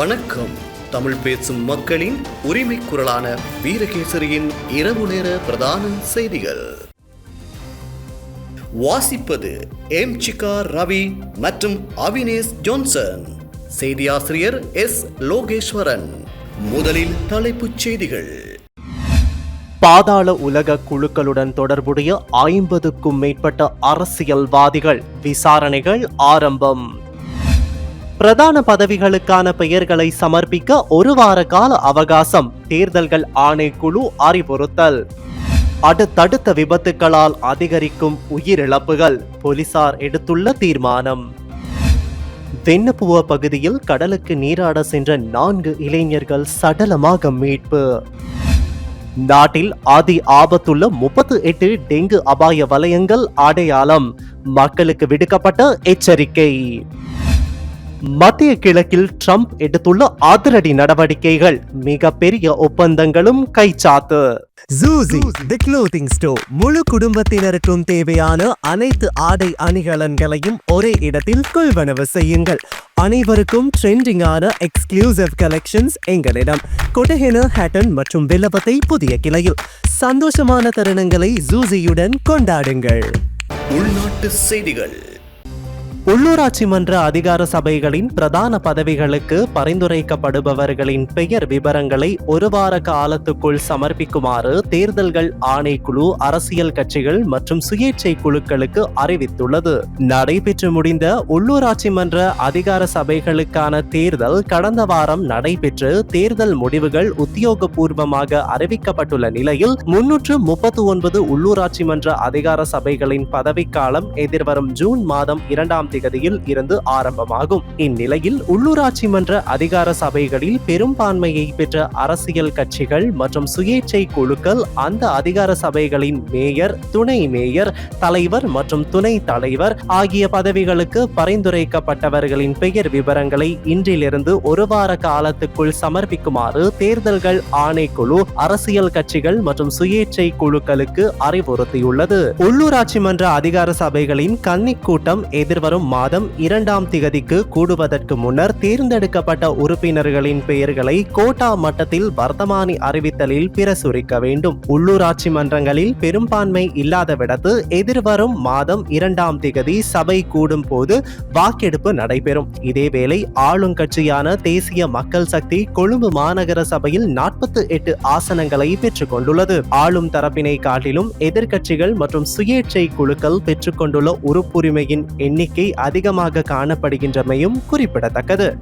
வணக்கம். தமிழ் பேசும் மக்களின் உரிமை குரலான வீரகேசரியின் இரவு நேர பிரதான செய்திகள். வாசிப்பது எம் சிகா ரவி மற்றும் அவினேஷ் ஜான்சன். செய்தியாசிரியர் எஸ் லோகேஸ்வரன். முதலில் தலைப்புச் செய்திகள். பாதாள உலக குழுக்களுடன் தொடர்புடைய ஐம்பதுக்கும் மேற்பட்ட அரசியல்வாதிகள் விசாரணைகள் ஆரம்பம். பிரதான பதவிகளுக்கான பெயர்களை சமர்ப்பிக்க ஒரு வார கால அவகாசம் தேர்தல்கள் ஆணைக்குழு அறிவுறுத்தல். அடுத்தடுத்த விபத்துகளால் அதிகரிக்கும் உயிரிழப்புகள் போலீசார் எடுத்துள்ள தீர்மானம். வெண்ணப்புவ பகுதியில் கடலுக்கு நீராட சென்ற நான்கு இளைஞர்கள் சடலமாக மீட்பு. நாட்டில் அதி ஆபத்துள்ள முப்பத்து எட்டு டெங்கு அபாய வலயங்கள் அடையாளம் மக்களுக்கு விடுக்கப்பட்ட எச்சரிக்கை. மத்திய கிழக்கில் ட்ரம்ப் எடுத்துள்ள அதிரடி நடவடிக்கைகள் மிகப்பெரிய ஒப்பந்தங்களும் கைச்சாத்து. ஜூசி தி க்ளோத்திங் ஸ்டோர் முழு குடும்பத்தினருக்கும் தேவையான அனைத்து ஆடை அணிகலன்களையும் ஒரே இடத்தில் கொள்வனவு செய்யுங்கள். அனைவருக்கும் ட்ரெண்டிங்கான எக்ஸ்க்ளூசிவ் கலெக்ஷன்ஸ் எங்களிடம். கொட்டஹென ஹேட்டன் மற்றும் வில்லபத்தை புதிய கிளையில். சந்தோஷமான தருணங்களை ஜூசியுடன் கொண்டாடுங்கள். உள்நாட்டு செய்திகள். உள்ளூராட்சி மன்ற அதிகார சபைகளின் பிரதான பதவிகளுக்கு பரிந்துரைக்கப்படுபவர்களின் பெயர் விவரங்களை ஒரு வார காலத்துக்குள் சமர்ப்பிக்குமாறு தேர்தல்கள் ஆணைக்குழு அரசியல் கட்சிகள் மற்றும் சுயேட்சை குழுக்களுக்கு அறிவித்துள்ளது. நடைபெற்று முடிந்த உள்ளூராட்சி மன்ற அதிகார சபைகளுக்கான தேர்தல் கடந்த வாரம் நடைபெற்று தேர்தல் முடிவுகள் உத்தியோகபூர்வமாக அறிவிக்கப்பட்டுள்ள நிலையில் முன்னூற்று முப்பத்து ஒன்பது உள்ளூராட்சி மன்ற அதிகார சபைகளின் பதவிக்காலம் எதிர்வரும் ஜூன் மாதம் இரண்டாம் திகதியில் இருந்து ஆரம்பமாகும். இந்நிலையில் உள்ளூராட்சி மன்ற அதிகார சபைகளில் பெரும்பான்மையை பெற்ற அரசியல் கட்சிகள் மற்றும் சுயேட்சை குழுக்கள் அந்த அதிகார சபைகளின் மேயர் துணை மேயர் தலைவர் மற்றும் துணை தலைவர் ஆகிய பதவிகளுக்கு பரிந்துரைக்கப்பட்டவர்களின் பெயர் விவரங்களை இன்றிலிருந்து ஒரு வார காலத்துக்குள் சமர்ப்பிக்குமாறு தேர்தல்கள் ஆணைக்குழு அரசியல் கட்சிகள் மற்றும் சுயேட்சை குழுக்களுக்கு அறிவுறுத்தியுள்ளது. உள்ளூராட்சி மன்ற அதிகார சபைகளின் கன்னிக் கூட்டம் எதிர்வரும் மாதம் இரண்டாம் திகதிக்கு கூடுவதற்கு முன்னர் தேர்ந்தெடுக்கப்பட்ட உறுப்பினர்களின் பெயர்களை கோட்டா மட்டத்தில் வர்த்தமானி அறிவித்தலில் பிரசுரிக்க வேண்டும். உள்ளூராட்சி மன்றங்களில் பெரும்பான்மை இல்லாதவிடத்து எதிர்வரும் மாதம் இரண்டாம் திகதி சபை கூடும் போது வாக்கெடுப்பு நடைபெறும். இதேவேளை ஆளுங்கட்சியான தேசிய மக்கள் சக்தி கொழும்பு மாநகர சபையில் நாற்பத்தி எட்டு ஆசனங்களை பெற்றுக் கொண்டுள்ளது ஆளும் தரப்பினை காட்டிலும் எதிர்க்கட்சிகள் மற்றும் சுயேட்சை குழுக்கள் பெற்றுக்கொண்டுள்ள உறுப்புரிமையின் எண்ணிக்கை அதிகமாக காணப்படுகின்றமையும் குறிப்பிடத்தக்கது.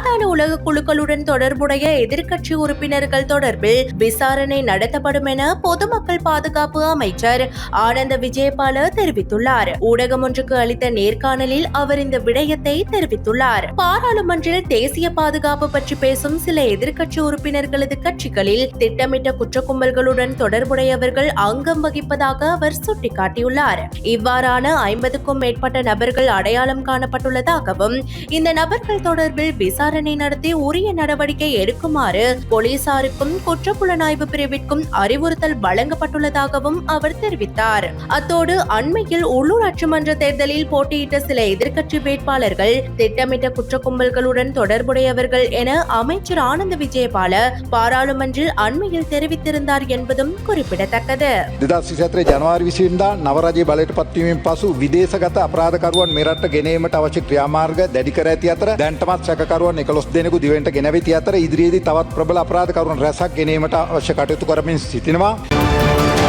பாதாள உலக குழுக்களுடன் தொடர்புடைய எதிர்க்கட்சி உறுப்பினர்கள் தொடர்பில் விசாரணை நடத்தப்படும் என பொதுமக்கள் பாதுகாப்பு அமைச்சர் ஆனந்த விஜயபால தெரிவித்துள்ளார். ஊடகம் ஒன்றுக்கு அளித்த நேர்காணலில் அவர் இந்த விடயத்தை தெரிவித்துள்ளார். பாராளுமன்றில் தேசிய பாதுகாப்பு பற்றி பேசும் சில எதிர்க்கட்சி உறுப்பினர்களது கட்சிகளில் திட்டமிட்ட குற்ற கும்பல்களுடன் தொடர்புடையவர்கள் அங்கம் வகிப்பதாக அவர் சுட்டிக்காட்டியுள்ளார். இவ்வாறான ஐம்பதுக்கும் மேற்பட்ட நபர்கள் அடையாளம் காணப்பட்டுள்ளதாகவும் இந்த நபர்கள் தொடர்பில் விசாரணை நடத்தி உரிய நடவடிக்கை எடுக்குமாறு போலீசாருக்கும் குற்றப்புலனாய்வு பிரிவிற்கும் அறிவுறுத்தல் வழங்கப்பட்டுள்ளதாகவும் அவர் தெரிவித்தார் அத்தோடு அண்மையில் உள்ளூராட்சி மன்ற தேர்தலில் போட்டியிட்ட சில எதிர்க்கட்சி வேட்பாளர்கள் திட்டமிட்ட குற்ற கும்பல்களுடன் தொடர்புடையவர்கள் என அமைச்சர் ஆனந்த விஜயபால பாராளுமன்றில் அண்மையில் தெரிவித்திருந்தார் என்பதும் குறிப்பிடத்தக்கது දෙදස් විසතරේ ජනවාරි විසින්දා නවරජය බලයට පත්වීමෙන් පසු විදේශගත අපරාධකරුවන් මෙරට ගෙනීමට අවශ්‍ය ක්‍රියාමාර්ග දැඩිකර ඇති අතර දැන්ටමත් සැකරුවන් එකලොස් දෙනෙකු දිවට ගෙනවිති අතර ඉදිරියේදී තවත් ප්‍රබල අපරාධකරුවන් රැසක් ගෙනීමට අවශ්‍ය කටයුතු කරමින් සිටිනවා.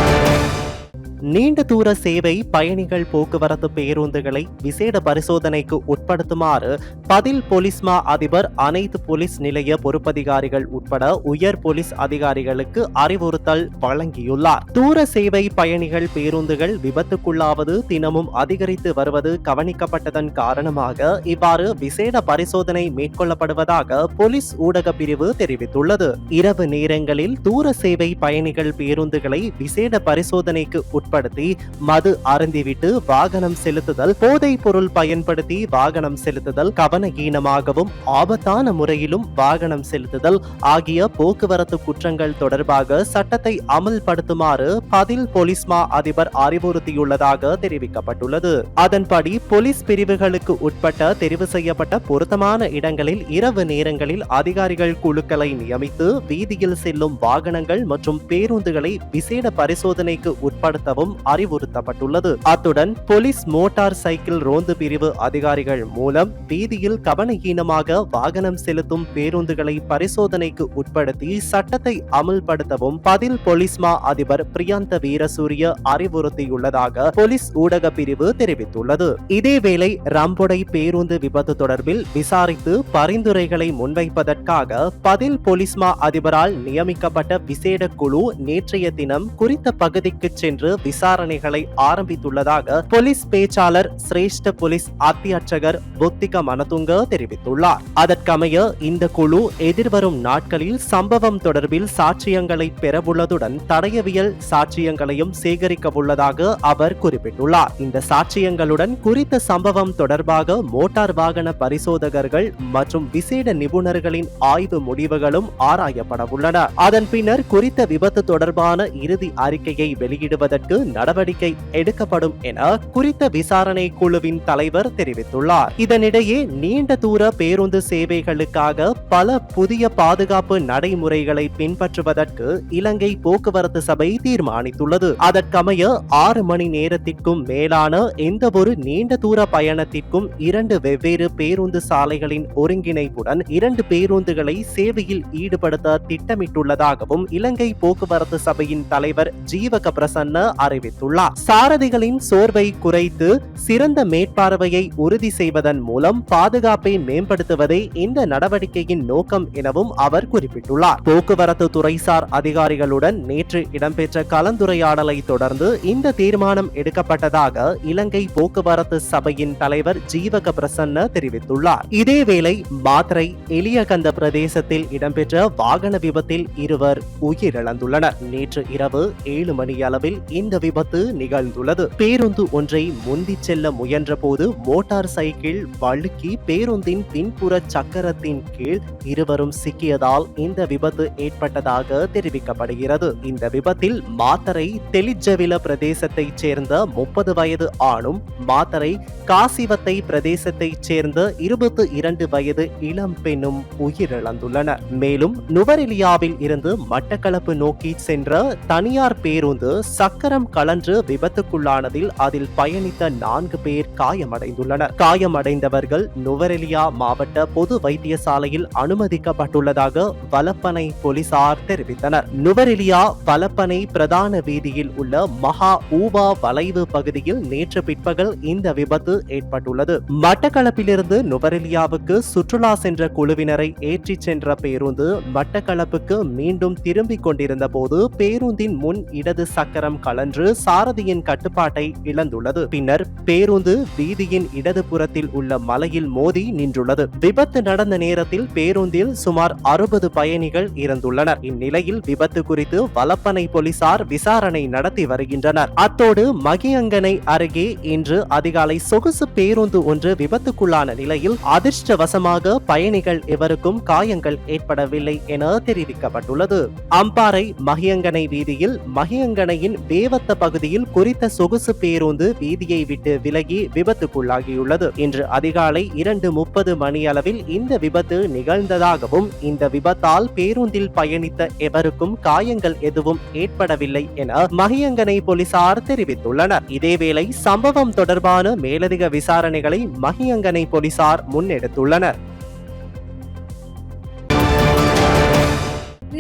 நீண்ட தூர சேவை பயணிகள் போக்குவரத்து பேருந்துகளை விசேட பரிசோதனைக்கு உட்படுத்துமாறு பதில் போலீஸ்மா அதிபர் அனைத்து போலீஸ் நிலைய பொறுப்பதிகாரிகள் உட்பட உயர் போலீஸ் அதிகாரிகளுக்கு அறிவுறுத்தல் வழங்கியுள்ளார். தூர சேவை பயணிகள் பேருந்துகள் விபத்துக்குள்ளாவது தினமும் அதிகரித்து வருவது கவனிக்கப்பட்டதன் காரணமாக இவ்வாறு விசேட பரிசோதனை மேற்கொள்ளப்படுவதாக போலீஸ் ஊடக பிரிவு தெரிவித்துள்ளது. இரவு நேரங்களில் தூர சேவை பயணிகள் பேருந்துகளை விசேட பரிசோதனைக்கு உட்பட உட்படுத்தி மது அருந்திவிட்டு வாகனம் செலுத்துதல் போதைப் பொருள் பயன்படுத்தி வாகனம் செலுத்துதல் கவனஹீனமாகவும் ஆபத்தான முறையிலும் வாகனம் செலுத்துதல் ஆகிய போக்குவரத்து குற்றங்கள் தொடர்பாக சட்டத்தை அமல்படுத்துமாறு பதில் போலீஸ்மா அதிபர் அறிவுறுத்தியுள்ளதாக தெரிவிக்கப்பட்டுள்ளது. அதன்படி போலீஸ் பிரிவுகளுக்கு உட்பட்ட தெரிவு செய்யப்பட்ட பொருத்தமான இடங்களில் இரவு நேரங்களில் அதிகாரிகள் குழுக்களை நியமித்து வீதியில் செல்லும் வாகனங்கள் மற்றும் பேருந்துகளை விசேட பரிசோதனைக்கு உட்படுத்தவும் அறிவுறுத்தப்பட்டுள்ளது. அத்துடன் போலீஸ் மோட்டார் சைக்கிள் ரோந்து பிரிவு அதிகாரிகள் மூலம் வீதியில் கவனஹீனமாக வாகனம் செலுத்தும் பேருந்துகளை பரிசோதனைக்கு உட்படுத்தி சட்டத்தை அமல்படுத்தவும் பதில் போலீஸ்மா அதிபர் பிரியாந்த வீரசூரிய அறிவுறுத்தியுள்ளதாக போலீஸ் ஊடக பிரிவு தெரிவித்துள்ளது. இதேவேளை ரம்பொடை பேருந்து விபத்து தொடர்பில் விசாரித்து பரிந்துரைகளை முன்வைப்பதற்காக பதில் போலீஸ்மா அதிபரால் நியமிக்கப்பட்ட விசேட குழு நேற்றைய தினம் குறித்த பகுதிக்கு சென்று விசாரணைகளை ஆரம்பித்துள்ளதாக போலீஸ் பேச்சாளர் சிரேஷ்ட போலீஸ் அத்தியட்சகர் புத்திக மனதுங்க தெரிவித்துள்ளார். அதற்கமைய இந்த குழு எதிர்வரும் நாட்களில் சம்பவம் தொடர்பில் சாட்சியங்களை பெறவுள்ளதுடன் தடயவியல் சாட்சியங்களையும் சேகரிக்க உள்ளதாக அவர் குறிப்பிட்டுள்ளார். இந்த சாட்சியங்களுடன் குறித்த சம்பவம் தொடர்பாக மோட்டார் வாகன பரிசோதகர்கள் மற்றும் விசேட நிபுணர்களின் ஆய்வு முடிவுகளும் ஆராயப்பட உள்ளன அதன் பின்னர் குறித்த விபத்து தொடர்பான இறுதி அறிக்கையை வெளியிடுவதற்கு நடவடிக்கை எடுக்கப்படும் என குறித்த விசாரணை குழுவின் தலைவர் தெரிவித்துள்ளார். இதனிடையே நீண்ட தூர பேருந்து சேவைகளுக்காக பல புதிய பாதுகாப்பு நடைமுறைகளை பின்பற்றுவதற்கு இலங்கை போக்குவரத்து சபை தீர்மானித்துள்ளது. அதற்கமைய ஆறு மணி நேரத்திற்கும் மேலான எந்த ஒரு நீண்ட தூர பயணத்திற்கும் இரண்டு வெவ்வேறு பேருந்து சாலைகளின் ஒருங்கிணைப்புடன் இரண்டு பேருந்துகளை சேவையில் ஈடுபடுத்த திட்டமிட்டுள்ளதாகவும் இலங்கை போக்குவரத்து சபையின் தலைவர் ஜீவக பிரசன்ன அறிவித்துள்ளார். சாரதிகளின் சோர்வை குறைத்து சிறந்த மேற்பார்வையை உறுதி செய்வதன் மூலம் பாதுகாப்பை மேம்படுத்துவதே இந்த நடவடிக்கையின் நோக்கம் எனவும் அவர் குறிப்பிட்டுள்ளார். போக்குவரத்து துறைசார் அதிகாரிகளுடன் நேற்று இடம்பெற்ற கலந்துரையாடலை தொடர்ந்து இந்த தீர்மானம் எடுக்கப்பட்டதாக இலங்கை போக்குவரத்து சபையின் தலைவர் ஜீவக பிரசன்ன தெரிவித்துள்ளார். இதேவேளை மாத்திரை எலியகந்த பிரதேசத்தில் இடம்பெற்ற வாகன விபத்தில் இருவர் உயிரிழந்துள்ளனர். நேற்று இரவு ஏழு மணி அளவில் இந்த விபத்து நிகழ்ந்துள்ளது. பேருந்து ஒன்றை முந்திச் செல்ல முயன்றபோது மோட்டார் சைக்கிள் வழுக்கி பேருந்தின் பின்புற சக்கரத்தின் கீழ் இருவரும் சிக்கியதால் இந்த விபத்து ஏற்பட்டதாக தெரிவிக்கப்படுகிறது. இந்த விபத்தில் மாத்தரை தெலிஜவில பிரதேசத்தைச் சேர்ந்த முப்பது வயது ஆணும் மாத்தரை காசிவத்தை பிரதேசத்தைச் சேர்ந்த இருபத்தி இரண்டு வயது இளம் பெண்ணும் உயிரிழந்துள்ளனர். மேலும் நுவரெலியாவில் இருந்து மட்டக்களப்பு நோக்கி சென்ற தனியார் பேருந்து சக்கரம் கலன்று விபத்துக்குள்ளானதில் அதில் பயணித்த நான்கு பேர் காயமடைந்துள்ளனர். காயமடைந்தவர்கள் நுவரெலியா மாவட்ட பொது வைத்தியசாலையில் அனுமதிக்கப்பட்டுள்ளதாக வலப்பனை போலீசார் தெரிவித்தனர். நுவரெலியா வலப்பனை பிரதான வீதியில் உள்ள மகா ஊபா வளைவு பகுதியில் நேற்று பிற்பகல் இந்த விபத்து ஏற்பட்டுள்ளது. மட்டக்களப்பிலிருந்து நுவரெலியாவுக்கு சுற்றுலா சென்ற குழுவினரை ஏற்றிச் சென்ற பேருந்து மட்டக்களப்புக்கு மீண்டும் திரும்பிக் கொண்டிருந்த போது பேருந்தின் முன் இடது சக்கரம் கலன்று சாரதியின் கட்டுப்பாட்டை இழந்துள்ளது. பின்னர் பேருந்து வீதியின் இடதுபுறத்தில் உள்ள மலையில் மோதி நின்றுள்ளது. விபத்து நடந்த நேரத்தில் பேருந்தில் சுமார் அறுபது பயணிகள் இறந்துள்ளனர் இந்நிலையில் விபத்து குறித்து வலப்பனை போலீசார் விசாரணை நடத்தி வருகின்றனர். அத்தோடு மகியங்கனை அருகே இன்று அதிகாலை சொகுசு பேருந்து ஒன்று விபத்துக்குள்ளான நிலையில் அதிர்ஷ்டவசமாக பயணிகள் எவருக்கும் காயங்கள் ஏற்படவில்லை என தெரிவிக்கப்பட்டுள்ளது. அம்பாறை மகியங்கனை வீதியில் மகியங்கனையின் வேவத்த பகுதியில் குறித்த சொகுசு பேருந்து வீதியை விட்டு விலகி விபத்துக்குள்ளாகியுள்ளது. இன்று அதிகாலை இரண்டு முப்பது மணியளவில் இந்த விபத்து நிகழ்ந்ததாகவும் இந்த விபத்தால் பேருந்தில் பயணித்த எவருக்கும் காயங்கள் எதுவும் ஏற்படவில்லை என மகியங்கனை போலீசார் தெரிவித்துள்ளனர். இதேவேளை சம்பவம் தொடர்பான மேலதிக விசாரணைகளை மகியங்கனை போலீசார் முன்னெடுத்துள்ளனர்.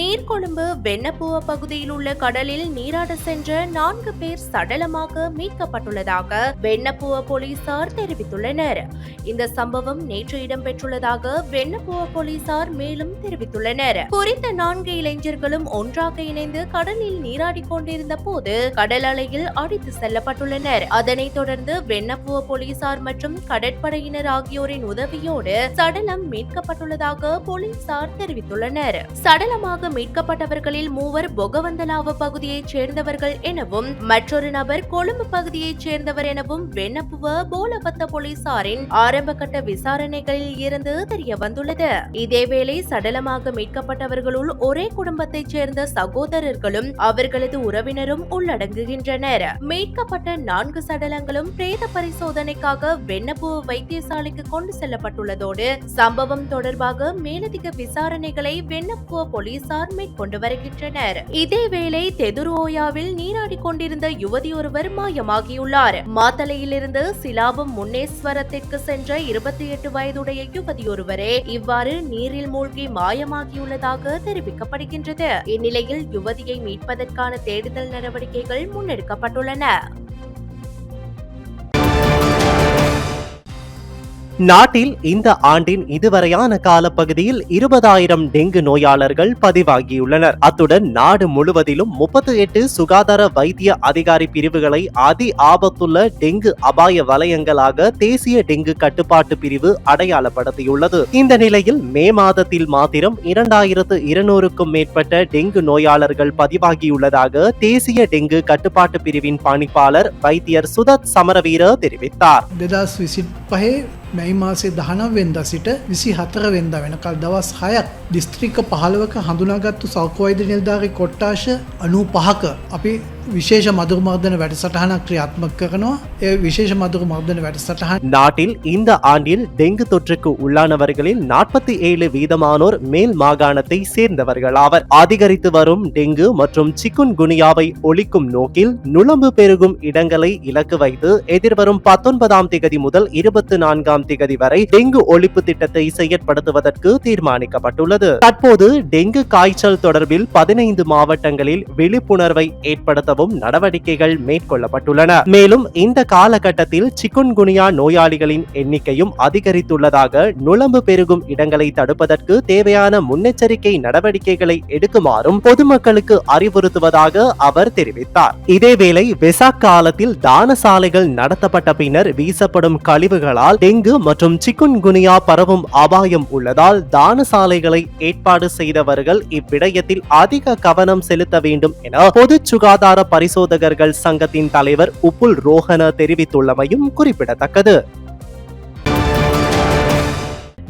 நீர்கொழும்பு வெண்ணப்புவ பகுதியில் உள்ள கடலில் நீராட சென்ற நான்கு பேர் சடலமாக மீட்கப்பட்டுள்ளதாக வெண்ணப்புவ போலீசார் தெரிவித்துள்ளனர். இந்த சம்பவம் நேற்று இடம்பெற்றுள்ளதாக வெண்ணப்புவ போலீசார் மேலும் தெரிவித்துள்ளனர். குறித்த நான்கு இளைஞர்களும் ஒன்றாக இணைந்து கடலில் நீராடி கொண்டிருந்த போது கடல் அலையில் அடித்து செல்லப்பட்டுள்ளனர். அதனைத் தொடர்ந்து வெண்ணப்புவ போலீசார் மற்றும் கடற்படையினர் ஆகியோரின் உதவியோடு சடலம் மீட்கப்பட்டுள்ளதாக போலீசார் தெரிவித்துள்ளனர். சடலமாக மீட்கப்பட்டவர்களில் மூவர் பொகவந்தலாவ பகுதியைச் சேர்ந்தவர்கள் எனவும் மற்றொரு நபர் கொழும்பு பகுதியைச் சேர்ந்தவர் எனவும் வெண்ணப்புவ போலபத்த போலீசாரின் ஆரம்பகட்ட விசாரணைகளில் இருந்து தெரிய வந்துள்ளது இதேவேளை சடலமாக மீட்கப்பட்டவர்களுள் ஒரே குடும்பத்தைச் சேர்ந்த சகோதரர்களும் அவர்களது உறவினரும் உள்ளடங்குகின்றனர். மீட்கப்பட்ட நான்கு சடலங்களும் பிரேத பரிசோதனைக்காக வெண்ணப்புவ வைத்தியசாலைக்கு கொண்டு செல்லப்பட்டுள்ளதோடு சம்பவம் தொடர்பாக மேலதிக விசாரணைகளை வெண்ணப்புவ போலீசார் மேற்கொண்டு வருகின்றனர். இதேவேளை தெதுரோயாவில் நீராடி கொண்டிருந்த யுவதி ஒருவர் மாயமாகியுள்ளார். மாத்தலையிலிருந்து சிலாபம் முன்னேஸ்வரத்திற்கு சென்ற இருபத்தி எட்டு வயதுடைய யுவதி ஒருவரே இவ்வாறு நீரில் மூழ்கி மாயமாகியுள்ளதாக தெரிவிக்கப்படுகின்றது. இந்நிலையில் யுவதியை மீட்பதற்கான தேடுதல் நடவடிக்கைகள் முன்னெடுக்கப்பட்டுள்ளன. நாட்டில் இந்த ஆண்டின் இதுவரையான காலப்பகுதியில் இருபதாயிரம் டெங்கு நோயாளர்கள் பதிவாகியுள்ளனர். அத்துடன் நாடு முழுவதிலும் முப்பத்தி எட்டு சுகாதார வைத்திய அதிகாரி பிரிவுகளை அதி ஆபத்துள்ள டெங்கு அபாய வலயங்களாக தேசிய டெங்கு கட்டுப்பாட்டு பிரிவு அடையாளப்படுத்தியுள்ளது. இந்த நிலையில் மே மாதத்தில் மாத்திரம் இரண்டாயிரத்து இருநூறுக்கும் மேற்பட்ட டெங்கு நோயாளர்கள் பதிவாகியுள்ளதாக தேசிய டெங்கு கட்டுப்பாட்டு பிரிவின் பணிப்பாளர் வைத்தியர் சுதத் சமரவீர தெரிவித்தார். මේ මාසේ දහනම්වෙන්ද සිට විසි හතරවෙන්ද වෙනකල් දවස් හයත් දිස්ත්‍රික පහළවක හඳුනාගත්තු සෞකවෛද නිල්ධාරි කොට්ටාශ අනු පහක අපි විශේෂ මදුරු මර්ධන වැඩසටහනක් ක්‍රියාත්මක කරනවා ඒ විශේෂ මදුරු මර්ධන වැඩසටහන් நாட்டில் இந்த ஆண்டில் டெங்கு தொற்றுக்கு உள்ளானவர்களில் நாற்பத்தி ஏழு வீதமானோர் மேல் மாகாணத்தை சேர்ந்தவர்களாவர் அதிகரித்து வரும் டெங்கு மற்றும் சிக்குன் குனியாவை ஒழிக்கும் நோக்கில் நுளம்பு பெருகும் இடங்களை இலக்கு வைத்து எதிர்வரும் பத்தொன்பதாம் திகதி முதல் இருபத்தி நான்காம் திகதி வரை டெங்கு ஒழிப்பு திட்டத்தை செயற்படுத்துவதற்கு தீர்மானிக்கப்பட்டுள்ளது தற்போது டெங்கு காய்ச்சல் தொடர்பில் பதினைந்து மாவட்டங்களில் விழிப்புணர்வை ஏற்படுத்தவும் நடவடிக்கைகள் மேற்கொள்ளப்பட்டுள்ளன. மேலும் இந்த காலகட்டத்தில் சிக்குன்குனியா நோயாளிகளின் எண்ணிக்கையும் அதிகரித்துள்ளதாக நுளம்பு பெருகும் இடங்களை தடுப்பதற்கு தேவையான முன்னெச்சரிக்கை நடவடிக்கைகளை எடுக்குமாறும் பொதுமக்களுக்கு அறிவுறுத்துவதாக அவர் தெரிவித்தார். இதேவேளை வெசாக் காலத்தில் தானசாலைகள் நடத்தப்பட்ட பின்னர் வீசப்படும் கழிவுகளால் டெங்கு மற்றும் சிக்குன்குனியா பரவும் அபாயம் உள்ளதால் தானசாலைகளை ஏற்பாடு செய்தவர்கள் இவ்விடயத்தில் அதிக கவனம் செலுத்த வேண்டும் என பொது சுகாதார பரிசோதகர்கள் சங்கத்தின் தலைவர் உப்புல் ரோஹன தெரிவித்துள்ளமையும் குறிப்பிடத்தக்கது.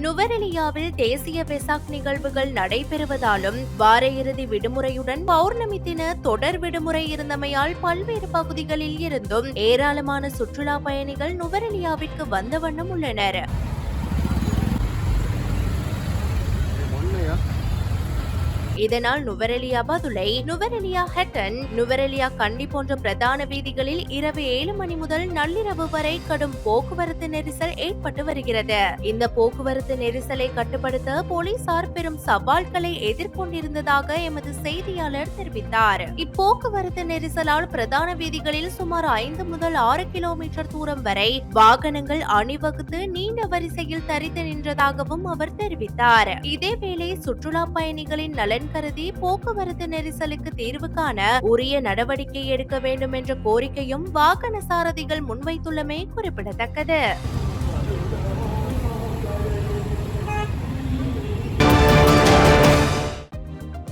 நுவரெலியாவில் தேசிய பெசாக் நிகழ்வுகள் நடைபெறுவதாலும் வார இறுதி விடுமுறையுடன் பௌர்ணமி தின தொடர் விடுமுறை இருந்தமையால் பல்வேறு பகுதிகளில் இருந்தும் ஏராளமான சுற்றுலா பயணிகள் நுவரெலியாவிற்கு வந்த வண்ணம் உள்ளனர். இதனால் நுவரெலியா பதுளை நுவரெலியா ஹெட்டன் நுவரெலியா கண்டி போன்ற பிரதான வீதிகளில் இரவு ஏழு மணி முதல் நள்ளிரவு வரை கடும் போக்குவரத்து நெரிசல் ஏற்பட்டு வருகிறது. இந்த போக்குவரத்து நெரிசலை கட்டுப்படுத்த போலீசார் பெரும் சவால்களை எதிர்கொண்டிருந்ததாக எமது செய்தியாளர் தெரிவித்தார். இப்போக்குவரத்து நெரிசலால் பிரதான வீதிகளில் சுமார் ஐந்து முதல் ஆறு கிலோமீட்டர் தூரம் வரை வாகனங்கள் அணிவகுத்து நீண்ட வரிசையில் தரித்து நின்றதாகவும் அவர் தெரிவித்தார். இதேவேளை சுற்றுலா பயணிகளின் நலன் கருதி போக்குவரத்து நெரிசலுக்கு தீர்வு காண உரிய நடவடிக்கை எடுக்க வேண்டும் என்ற கோரிக்கையும் வாகன சாரதிகள் முன்வைத்துள்ளமை குறிப்பிடத்தக்கது.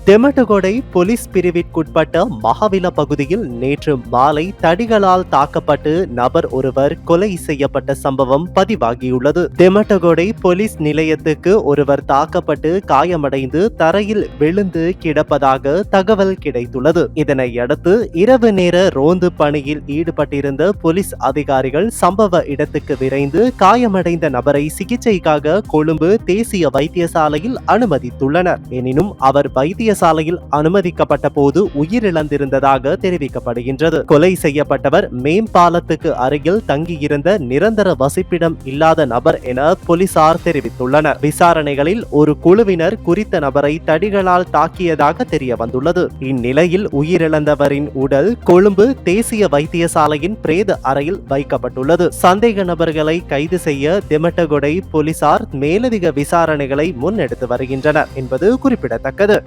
தெமட்டுகொடை போலீஸ் பிரிவிற்குட்பட்ட மகாவில பகுதியில் நேற்று மாலை தடிகளால் தாக்கப்பட்டு நபர் ஒருவர் கொலை செய்யப்பட்ட சம்பவம் பதிவாகியுள்ளது. தெமட்டுகொடை போலீஸ் நிலையத்துக்கு ஒருவர் தாக்கப்பட்டு காயமடைந்து தரையில் விழுந்து கிடப்பதாக தகவல் கிடைத்துள்ளது. இதனையடுத்து இரவு நேர ரோந்து பணியில் ஈடுபட்டிருந்த போலீஸ் அதிகாரிகள் சம்பவ இடத்துக்கு விரைந்து காயமடைந்த நபரை சிகிச்சைக்காக கொழும்பு தேசிய வைத்தியசாலையில் அனுமதித்துள்ளனர். எனினும் அவர் வைத்திய வைத்தியசாலையில் அனுமதிக்கப்பட்ட போது உயிரிழந்திருந்ததாக தெரிவிக்கப்படுகின்றது. கொலை செய்யப்பட்டவர் மேம்பாலத்துக்கு அருகில் தங்கியிருந்த நிரந்தர வசிப்பிடம் இல்லாத நபர் என போலீசார் தெரிவித்துள்ளனர். விசாரணைகளில் ஒரு குழுவினர் குறித்த நபரை தடிகளால் தாக்கியதாக தெரிய வந்துள்ளது இந்நிலையில் உயிரிழந்தவரின் உடல் கொழும்பு தேசிய வைத்தியசாலையின் பிரேத அறையில் வைக்கப்பட்டுள்ளது. சந்தேக நபர்களை கைது செய்ய திமட்டகொடை போலீசார் மேலதிக விசாரணைகளை முன்னெடுத்து வருகின்றனர் என்பது குறிப்பிடத்தக்கது.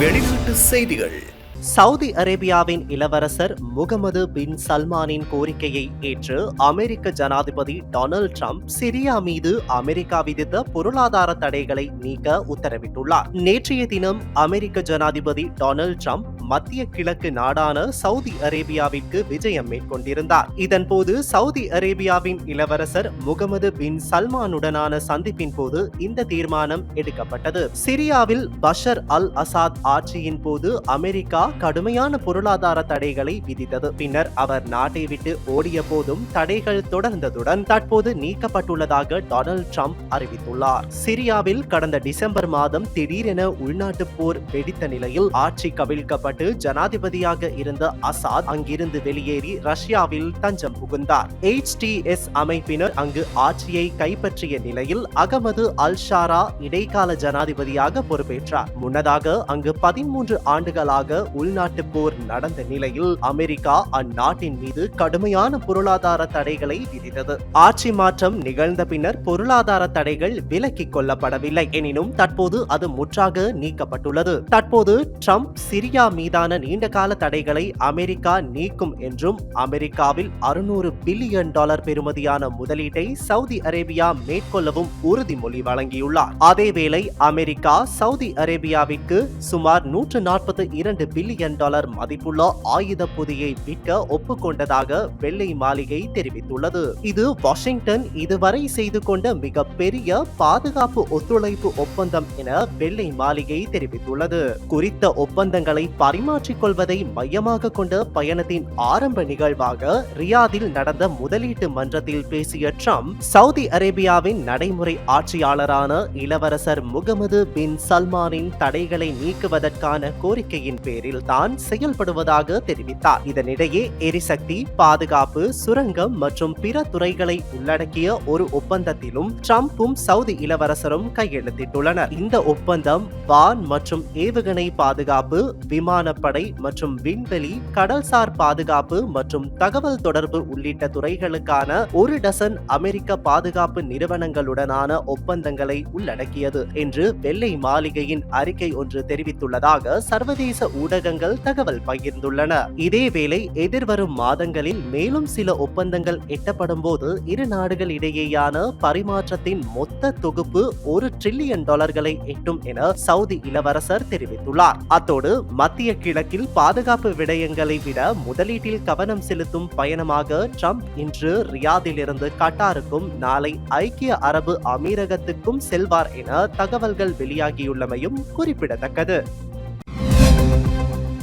வெளிநாட்டு செய்திகள். சவுதி அரேபியாவின் இளவரசர் முகமது பின் சல்மானின் கோரிக்கையை ஏற்று அமெரிக்க ஜனாதிபதி டொனால்ட் ட்ரம்ப் சிரியா மீது அமெரிக்கா விதித்த பொருளாதார தடைகளை நீக்க உத்தரவிட்டுள்ளார். நேற்றைய தினம் அமெரிக்க ஜனாதிபதி டொனால்ட் ட்ரம்ப் மத்திய கிழக்கு நாடான சவுதி அரேபியாவிற்கு விஜயம் மேற்கொண்டிருந்தார். இதன்போது சவுதி அரேபியாவின் இளவரசர் முகமது பின் சல்மானுடனான சந்திப்பின் போது இந்த தீர்மானம் எடுக்கப்பட்டது. சிரியாவில் பஷர் அல் அசாத் ஆட்சியின் போது அமெரிக்கா கடுமையான பொருளாதார தடைகளை விதித்தது. பின்னர் அவர் நாட்டை விட்டு ஓடிய போதும் தடைகள் தொடர்ந்ததுடன் தற்போது நீக்கப்பட்டுள்ளதாக டொனால்ட் ட்ரம்ப் அறிவித்துள்ளார். சிரியாவில் கடந்த டிசம்பர் மாதம் திடீரென உள்நாட்டு போர் வெடித்த நிலையில் ஆட்சி கவிழ்க்கப்பட்டு ஜனாதிபதியாக இருந்த அசாத் அங்கிருந்து வெளியேறி ரஷ்யாவில் தஞ்சம் புகுந்தார். எச் டி எஸ் அமைப்பினர் அங்கு ஆட்சியை கைப்பற்றிய நிலையில் அகமது அல்ஷாரா இடைக்கால ஜனாதிபதியாக பொறுப்பேற்றார். முன்னதாக அங்கு பதிமூன்று ஆண்டுகளாக உள்நாட்டு போர் நடந்த நிலையில் அமெரிக்கா அந்நாட்டின் மீது கடுமையான பொருளாதார தடைகளை விதித்தது. ஆட்சி மாற்றம் நிகழ்ந்த பின்னர் பொருளாதார தடைகள் விலக்கிக் கொள்ளப்படவில்லை. எனினும் தற்போது அது முற்றாக நீக்கப்பட்டுள்ளது. தற்போது ட்ரம்ப் சிரியா மீது மீதான நீண்டகால தடைகளை அமெரிக்கா நீக்கும் என்றும் அமெரிக்காவில் அறுநூறு பில்லியன் டாலர் பெறுமதியான முதலீட்டை சவுதி அரேபியா மேற்கொள்ளவும் உறுதிமொழி வழங்கியுள்ளார். அதேவேளை அமெரிக்கா சவுதி அரேபியாவிற்கு சுமார் நூற்று நாற்பத்தி இரண்டு பில்லியன் டாலர் மதிப்புள்ள ஆயுத பொதியை விற்க ஒப்புக்கொண்டதாக வெள்ளை மாளிகை தெரிவித்துள்ளது. இது வாஷிங்டன் இதுவரை செய்து கொண்ட மிகப்பெரிய பாதுகாப்பு ஒத்துழைப்பு ஒப்பந்தம் என வெள்ளை மாளிகை தெரிவித்துள்ளது. குறித்த ஒப்பந்தங்களை பறி பரிமாற்றிக் கொள்வதை மையமாக கொண்ட பயணத்தின் ஆரம்ப நிகழ்வாக ரியாதில் நடந்த முதலீட்டு மன்றத்தில் பேசிய ட்ரம்ப் சவுதி அரேபியாவின் நடைமுறை ஆட்சியாளரான இளவரசர் முகமது பின் சல்மானின் தடைகளை நீக்குவதற்கான கோரிக்கையின் பேரில் தான் செயல்படுவதாக தெரிவித்தார். இதனிடையே எரிசக்தி பாதுகாப்பு சுரங்கம் மற்றும் பிற துறைகளை உள்ளடக்கிய ஒரு ஒப்பந்தத்திலும் ட்ரம்பும் சவுதி இளவரசரும் கையெழுத்திட்டுள்ளனர். இந்த ஒப்பந்தம் வான் மற்றும் ஏவுகணை பாதுகாப்பு விமான விமானப்படை மற்றும் விண்வெளி கடல்சார் பாதுகாப்பு மற்றும் தகவல் தொடர்பு உள்ளிட்ட துறைகளுக்கான ஒரு டசன் அமெரிக்க பாதுகாப்பு நிறுவனங்களுடனான ஒப்பந்தங்களை உள்ளடக்கியது என்று வெள்ளை மாளிகையின் அறிக்கை ஒன்று தெரிவித்துள்ளதாக சர்வதேச ஊடகங்கள் தகவல் பகிர்ந்துள்ளன. இதேவேளை எதிர்வரும் மாதங்களில் மேலும் சில ஒப்பந்தங்கள் எட்டப்படும் போது இரு நாடுகளிடையேயான பரிமாற்றத்தின் மொத்த தொகுப்பு ஒரு டிரில்லியன் டாலர்களை எட்டும் என சவுதி இளவரசர் தெரிவித்துள்ளார். அத்தோடு மத்திய கிழக்கில் பாதுகாப்பு விடயங்களை விட முதலீட்டில் கவனம் செலுத்தும் பயணமாக ட்ரம்ப் இன்று ரியாதிலிருந்து கட்டாருக்கும் நாளை ஐக்கிய அரபு அமீரகத்துக்கும் செல்வார் என தகவல்கள் வெளியாகியுள்ளமையும் குறிப்பிடத்தக்கது.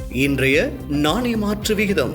இன்றைய நாணய மாற்று விகிதம்.